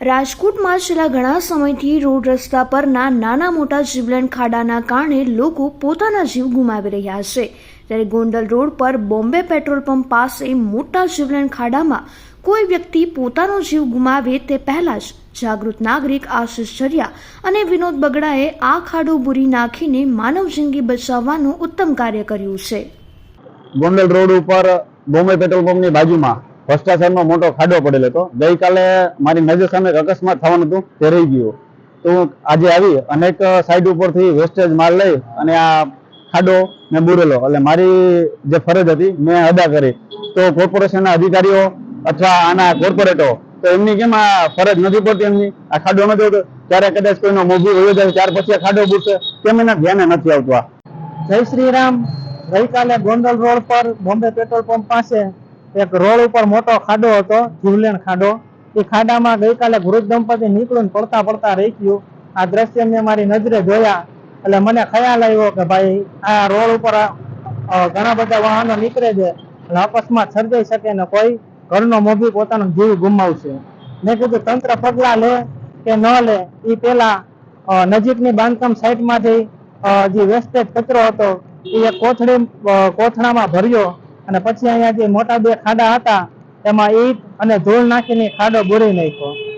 રાજકોટમાં છેલ્લા ઘણા સમયથી રોડ રસ્તા પરના નાના મોટા જીવલેણ ખાડાના કારણે લોકો પોતાના જીવ ગુમાવી રહ્યા છે. ત્યારે ગોંડલ રોડ પર બોમ્બે પેટ્રોલ પંપ પાસે મોટા જીવલેણ ખાડામાં કોઈ વ્યક્તિ પોતાનો જીવ ગુમાવે તે પહેલાં જ જાગૃત નાગરિક આશિષ ચર્યા અને વિનોદ બગડાએ આ ખાડો બુરી નાખીને માનવ જિંદગી બચાવવાનું ઉત્તમ કાર્ય કર્યું છે. ગોંડલ રોડ ઉપર બોમ્બે પેટ્રોલ પંપની બાજુમાં ભ્રષ્ટાચારનો મોટો ખાડો પડેલો હતો. ગઈકાલે મારી નજર સામે અકસ્માત થવાનું હતું, તે રહી ગયું. તો આજે આવી અનેક સાઈડ ઉપરથી વેસ્ટેજ માલ લઈ અને આ ખાડો મેં બુરેલો. એટલે મારી જે ફરજ હતી, મેં અદા કરી. તો કોર્પોરેશનના અધિકારીઓ અથવા આના કોર્પોરેટો તો એમની કેમ આ ફરજ નથી પડતી એમની? આ ખાડો નથી હોતો? ત્યારે કદાચ કોઈનો મોભી હોય જાય, ત્યાર પછી આ ખાડો બુરશે. કેમ એના ધ્યાને નથી આવતું જય શ્રી રામ. ગઈકાલે ગોંડલ રોડ પર બોમ્બે પેટ્રોલ પંપ પાસે એક રોડ ઉપર મોટો ખાડો હતો, જીવલેણ ખાડો. એ ખાડામાં ગઈકાલે વૃદ્ધ દંપતી નીકળ્યું પડતા પડતા રેખ્યું. આ દ્રશ્ય મેં મારી નજરે જોયા. એટલે મને ખ્યાલ આવ્યો કે ભાઈ, આ રોડ ઉપર ઘણા બધા વાહનો નીકળે છે. એટલે અકસ્માત સર્જાઈ શકે ને કોઈ ઘરનો મોભી પોતાનો જીવ ગુમાવશે. મેં કીધું, તંત્ર પગલાં લે કે ન લે? એ પેલા નજીકની બાંધકામ સાઇટમાંથી જે વેસ્ટેજ કચરો હતો એ કોથળી કોથળામાં ભર્યો. અને પછી અહીંયા જે મોટા બે ખાડા હતા, એમાં ઈટ અને ધૂળ નાખીને ખાડો બોરી નાખ્યો.